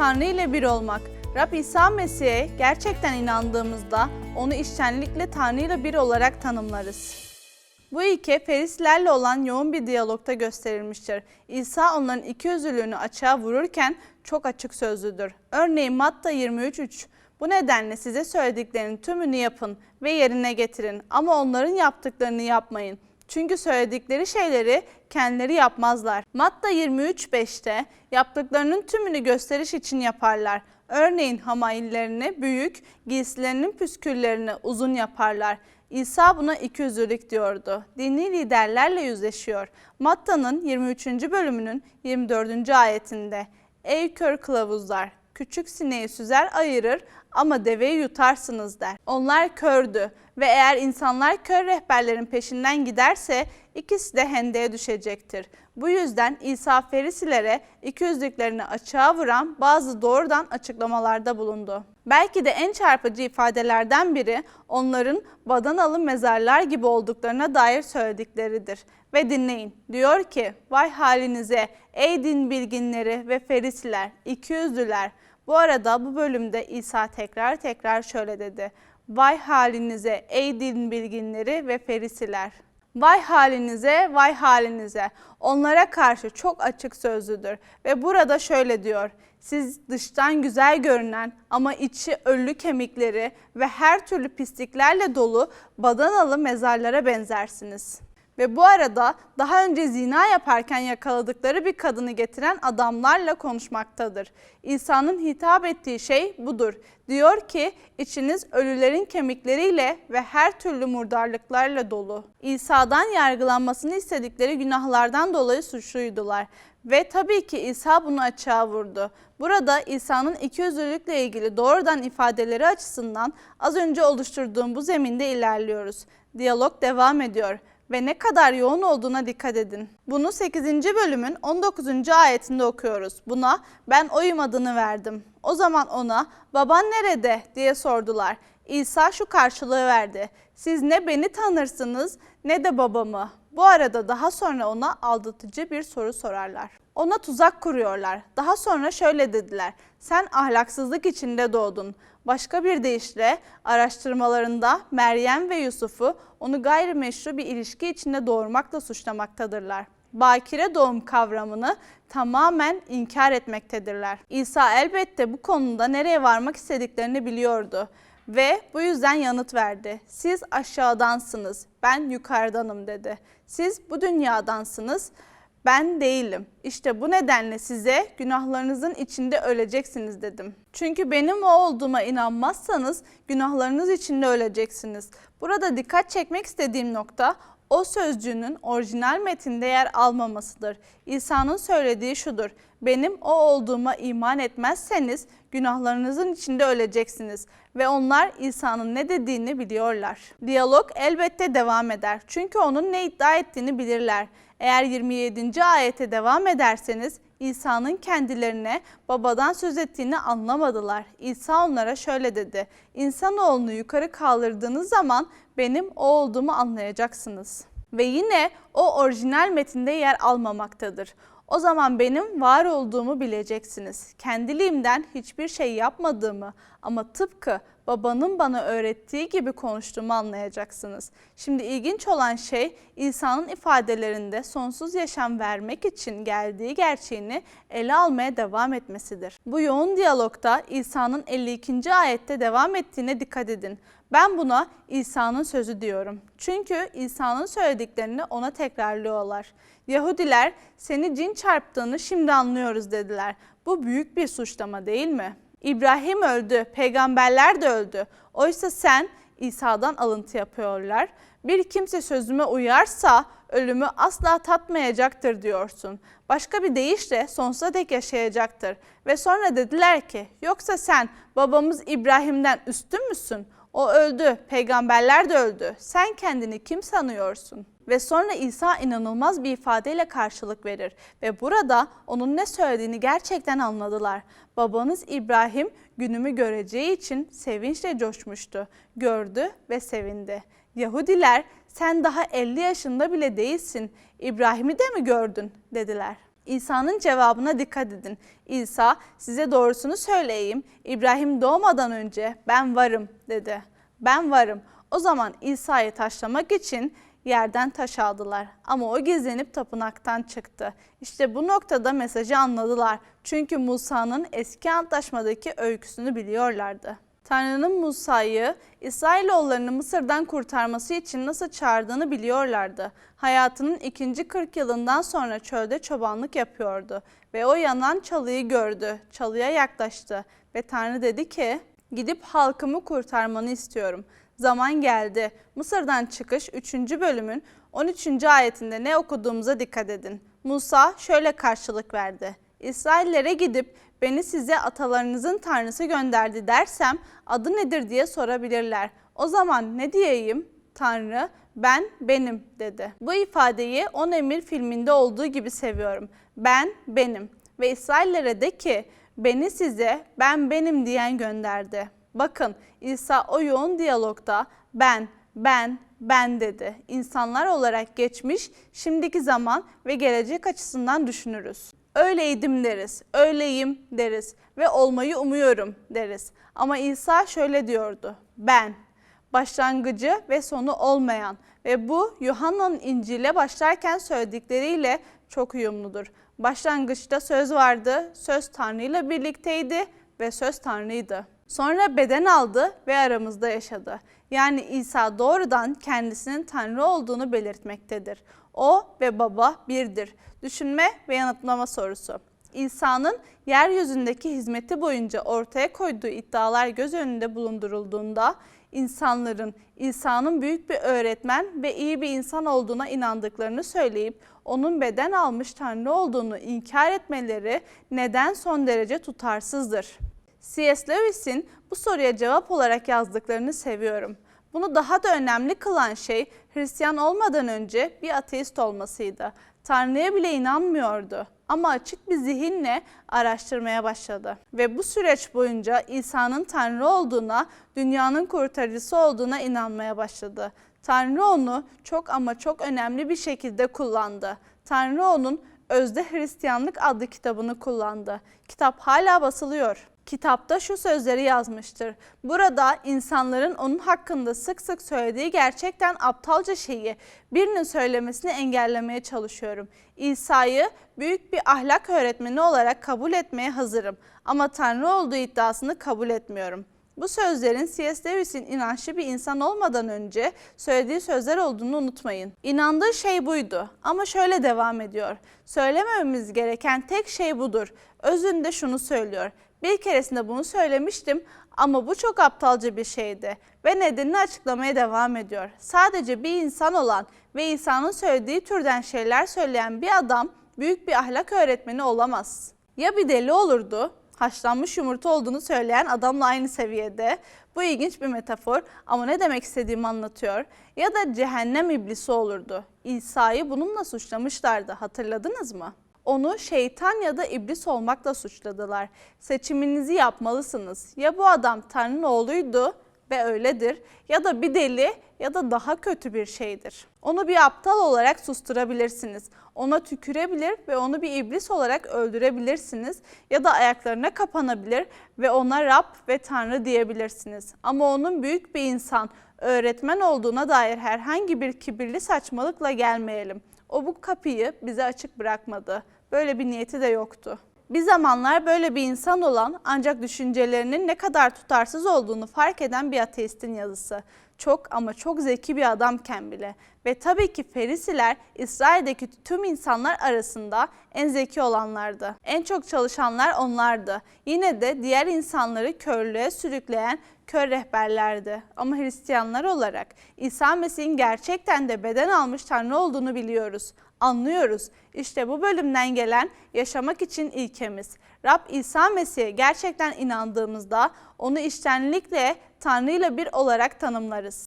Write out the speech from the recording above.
Tanrı ile bir olmak. Rab İsa Mesih'e gerçekten inandığımızda onu içtenlikle Tanrı ile bir olarak tanımlarız. Bu ilke Ferislerle olan yoğun bir diyalogta gösterilmiştir. İsa onların iki özürlüğünü açığa vururken çok açık sözlüdür. Örneğin Matta 23.3 Bu nedenle size söylediklerinin tümünü yapın ve yerine getirin ama onların yaptıklarını yapmayın. Çünkü söyledikleri şeyleri kendileri yapmazlar. Matta 23.5'te yaptıklarının tümünü gösteriş için yaparlar. Örneğin hamaillerini büyük, giysilerinin püsküllerini uzun yaparlar. İsa buna ikiyüzlülük diyordu. Dini liderlerle yüzleşiyor. Matta'nın 23. bölümünün 24. ayetinde Ey kör kılavuzlar! Küçük sineği süzer ayırır ama deveyi yutarsınız der. Onlar kördü ve eğer insanlar kör rehberlerin peşinden giderse ikisi de hendeye düşecektir. Bu yüzden İsa Ferisilere ikiyüzlüklerini açığa vuran bazı doğrudan açıklamalarda bulundu. Belki de en çarpıcı ifadelerden biri onların badanalı mezarlar gibi olduklarına dair söyledikleridir. Ve dinleyin. Diyor ki, vay halinize ey din bilginleri ve ferisiler, ikiyüzlüler. Bu arada bu bölümde İsa tekrar tekrar şöyle dedi. Vay halinize ey din bilginleri ve ferisiler. Vay halinize, vay halinize. Onlara karşı çok açık sözlüdür. Ve burada şöyle diyor. Siz dıştan güzel görünen ama içi ölü kemikleri ve her türlü pisliklerle dolu badanalı mezarlara benzersiniz. Ve bu arada daha önce zina yaparken yakaladıkları bir kadını getiren adamlarla konuşmaktadır. İsa'nın hitap ettiği şey budur. Diyor ki içiniz ölülerin kemikleriyle ve her türlü murdarlıklarla dolu. İsa'dan yargılanmasını istedikleri günahlardan dolayı suçluydular. Ve tabii ki İsa bunu açığa vurdu. Burada İsa'nın ikiyüzlülükle ilgili doğrudan ifadeleri açısından az önce oluşturduğum bu zeminde ilerliyoruz. Diyalog devam ediyor ve ne kadar yoğun olduğuna dikkat edin. Bunu 8. bölümün 19. ayetinde okuyoruz. Buna ben oyum adını verdim. O zaman ona baban nerede diye sordular. İsa şu karşılığı verdi. Siz ne beni tanırsınız ne de babamı. Bu arada daha sonra ona aldatıcı bir soru sorarlar. Ona tuzak kuruyorlar. Daha sonra şöyle dediler. Sen ahlaksızlık içinde doğdun. Başka bir deyişle araştırmalarında Meryem ve Yusuf'u onu gayrimeşru bir ilişki içinde doğurmakla suçlamaktadırlar. Bakire doğum kavramını tamamen inkar etmektedirler. İsa elbette bu konuda nereye varmak istediklerini biliyordu ve bu yüzden yanıt verdi. Siz aşağıdansınız, ben yukarıdanım dedi. Siz bu dünyadansınız, ben değilim. İşte bu nedenle size günahlarınızın içinde öleceksiniz dedim. Çünkü benim o olduğuma inanmazsanız günahlarınız içinde öleceksiniz. Burada dikkat çekmek istediğim nokta o sözcüğünün orijinal metinde yer almamasıdır. İsa'nın söylediği şudur. Benim o olduğuma iman etmezseniz günahlarınızın içinde öleceksiniz ve onlar İsa'nın ne dediğini biliyorlar. Diyalog elbette devam eder. Çünkü onun ne iddia ettiğini bilirler. Eğer 27. ayete devam ederseniz İsa'nın kendilerine babadan söz ettiğini anlamadılar. İsa onlara şöyle dedi. İnsanoğlunu yukarı kaldırdığınız zaman benim o olduğumu anlayacaksınız. Ve yine o orijinal metinde yer almamaktadır. O zaman benim var olduğumu bileceksiniz. Kendiliğimden hiçbir şey yapmadığımı ama tıpkı babanın bana öğrettiği gibi konuştuğumu anlayacaksınız. Şimdi ilginç olan şey İsa'nın ifadelerinde sonsuz yaşam vermek için geldiği gerçeğini ele almaya devam etmesidir. Bu yoğun diyalogda İsa'nın 52. ayette devam ettiğine dikkat edin. Ben buna İsa'nın sözü diyorum. Çünkü İsa'nın söylediklerini ona tekrarlıyorlar. Yahudiler seni cin çarptığını şimdi anlıyoruz dediler. Bu büyük bir suçlama değil mi? İbrahim öldü, peygamberler de öldü. Oysa sen İsa'dan alıntı yapıyorlar. Bir kimse sözüme uyarsa ölümü asla tatmayacaktır diyorsun. Başka bir deyişle sonsuza dek yaşayacaktır. Ve sonra dediler ki yoksa sen babamız İbrahim'den üstün müsün? O öldü, peygamberler de öldü. Sen kendini kim sanıyorsun? Ve sonra İsa inanılmaz bir ifadeyle karşılık verir ve burada onun ne söylediğini gerçekten anladılar. Babanız İbrahim günümü göreceği için sevinçle coşmuştu. Gördü ve sevindi. Yahudiler sen daha 50 yaşında bile değilsin. İbrahim'i de mi gördün dediler. İsa'nın cevabına dikkat edin. İsa size doğrusunu söyleyeyim. İbrahim doğmadan önce ben varım dedi. Ben varım. O zaman İsa'yı taşlamak için yerden taş aldılar. Ama o gizlenip tapınaktan çıktı. İşte bu noktada mesajı anladılar. Çünkü Musa'nın eski antlaşmadaki öyküsünü biliyorlardı. Tanrı'nın Musa'yı İsrailoğullarını Mısır'dan kurtarması için nasıl çağırdığını biliyorlardı. Hayatının ikinci 40 yılından sonra çölde çobanlık yapıyordu ve o yanan çalıyı gördü. Çalıya yaklaştı ve Tanrı dedi ki, gidip halkımı kurtarmanı istiyorum. Zaman geldi. Mısır'dan çıkış 3. bölümün 13. ayetinde ne okuduğumuza dikkat edin. Musa şöyle karşılık verdi. İsraillere gidip beni size atalarınızın tanrısı gönderdi dersem adı nedir diye sorabilirler. O zaman ne diyeyim? Tanrı ben benim dedi. Bu ifadeyi On Emir filminde olduğu gibi seviyorum. Ben benim ve İsraillere de ki beni size ben benim diyen gönderdi. Bakın İsa o yoğun diyalogda ben, ben, ben dedi. İnsanlar olarak geçmiş, şimdiki zaman ve gelecek açısından düşünürüz. Öyleydim deriz, öyleyim deriz ve olmayı umuyorum deriz. Ama İsa şöyle diyordu, ben, başlangıcı ve sonu olmayan ve bu Yuhanna'nın İncil'e başlarken söyledikleriyle çok uyumludur. Başlangıçta söz vardı, söz Tanrı ile birlikteydi ve söz Tanrı'ydı. Sonra beden aldı ve aramızda yaşadı. Yani İsa doğrudan kendisinin Tanrı olduğunu belirtmektedir. O ve baba birdir. Düşünme ve yanıtlama sorusu. İsa'nın yeryüzündeki hizmeti boyunca ortaya koyduğu iddialar göz önünde bulundurulduğunda insanların İsa'nın büyük bir öğretmen ve iyi bir insan olduğuna inandıklarını söyleyip onun beden almış Tanrı olduğunu inkar etmeleri neden son derece tutarsızdır. C.S. Lewis'in bu soruya cevap olarak yazdıklarını seviyorum. Bunu daha da önemli kılan şey Hristiyan olmadan önce bir ateist olmasıydı. Tanrı'ya bile inanmıyordu ama açık bir zihinle araştırmaya başladı. Ve bu süreç boyunca İsa'nın Tanrı olduğuna, dünyanın kurtarıcısı olduğuna inanmaya başladı. Tanrı onu çok ama çok önemli bir şekilde kullandı. Tanrı onun Özde Hristiyanlık adlı kitabını kullandı. Kitap hala basılıyor. Kitapta şu sözleri yazmıştır. Burada insanların onun hakkında sık sık söylediği gerçekten aptalca şeyi birinin söylemesini engellemeye çalışıyorum. İsa'yı büyük bir ahlak öğretmeni olarak kabul etmeye hazırım ama Tanrı olduğu iddiasını kabul etmiyorum. Bu sözlerin C.S. Lewis'in inançlı bir insan olmadan önce söylediği sözler olduğunu unutmayın. İnandığı şey buydu ama şöyle devam ediyor. Söylemememiz gereken tek şey budur. Özünde şunu söylüyor. Bir keresinde bunu söylemiştim ama bu çok aptalca bir şeydi ve nedenini açıklamaya devam ediyor. Sadece bir insan olan ve İsa'nın söylediği türden şeyler söyleyen bir adam büyük bir ahlak öğretmeni olamaz. Ya bir deli olurdu haşlanmış yumurta olduğunu söyleyen adamla aynı seviyede. Bu ilginç bir metafor ama ne demek istediğimi anlatıyor. Ya da cehennem iblisi olurdu. İsa'yı bununla suçlamışlardı hatırladınız mı? Onu şeytan ya da iblis olmakla suçladılar. Seçiminizi yapmalısınız. Ya bu adam Tanrı'nın oğluydu ve öyledir ya da bir deli ya da daha kötü bir şeydir. Onu bir aptal olarak susturabilirsiniz. Ona tükürebilir ve onu bir iblis olarak öldürebilirsiniz ya da ayaklarına kapanabilir ve ona Rab ve Tanrı diyebilirsiniz. Ama onun büyük bir insan, öğretmen olduğuna dair herhangi bir kibirli saçmalıkla gelmeyelim. O bu kapıyı bize açık bırakmadı. Böyle bir niyeti de yoktu. Bir zamanlar böyle bir insan olan ancak düşüncelerinin ne kadar tutarsız olduğunu fark eden bir ateistin yazısı. Çok ama çok zeki bir adamken bile. Ve tabii ki Ferisiler İsrail'deki tüm insanlar arasında en zeki olanlardı. En çok çalışanlar onlardı. Yine de diğer insanları körlüğe sürükleyen kör rehberlerdi. Ama Hristiyanlar olarak İsa Mesih'in gerçekten de beden almış Tanrı olduğunu biliyoruz anlıyoruz. İşte bu bölümden gelen yaşamak için ilkemiz. Rab İsa Mesih'e gerçekten inandığımızda onu iştenlikle Tanrı ile bir olarak tanımlarız.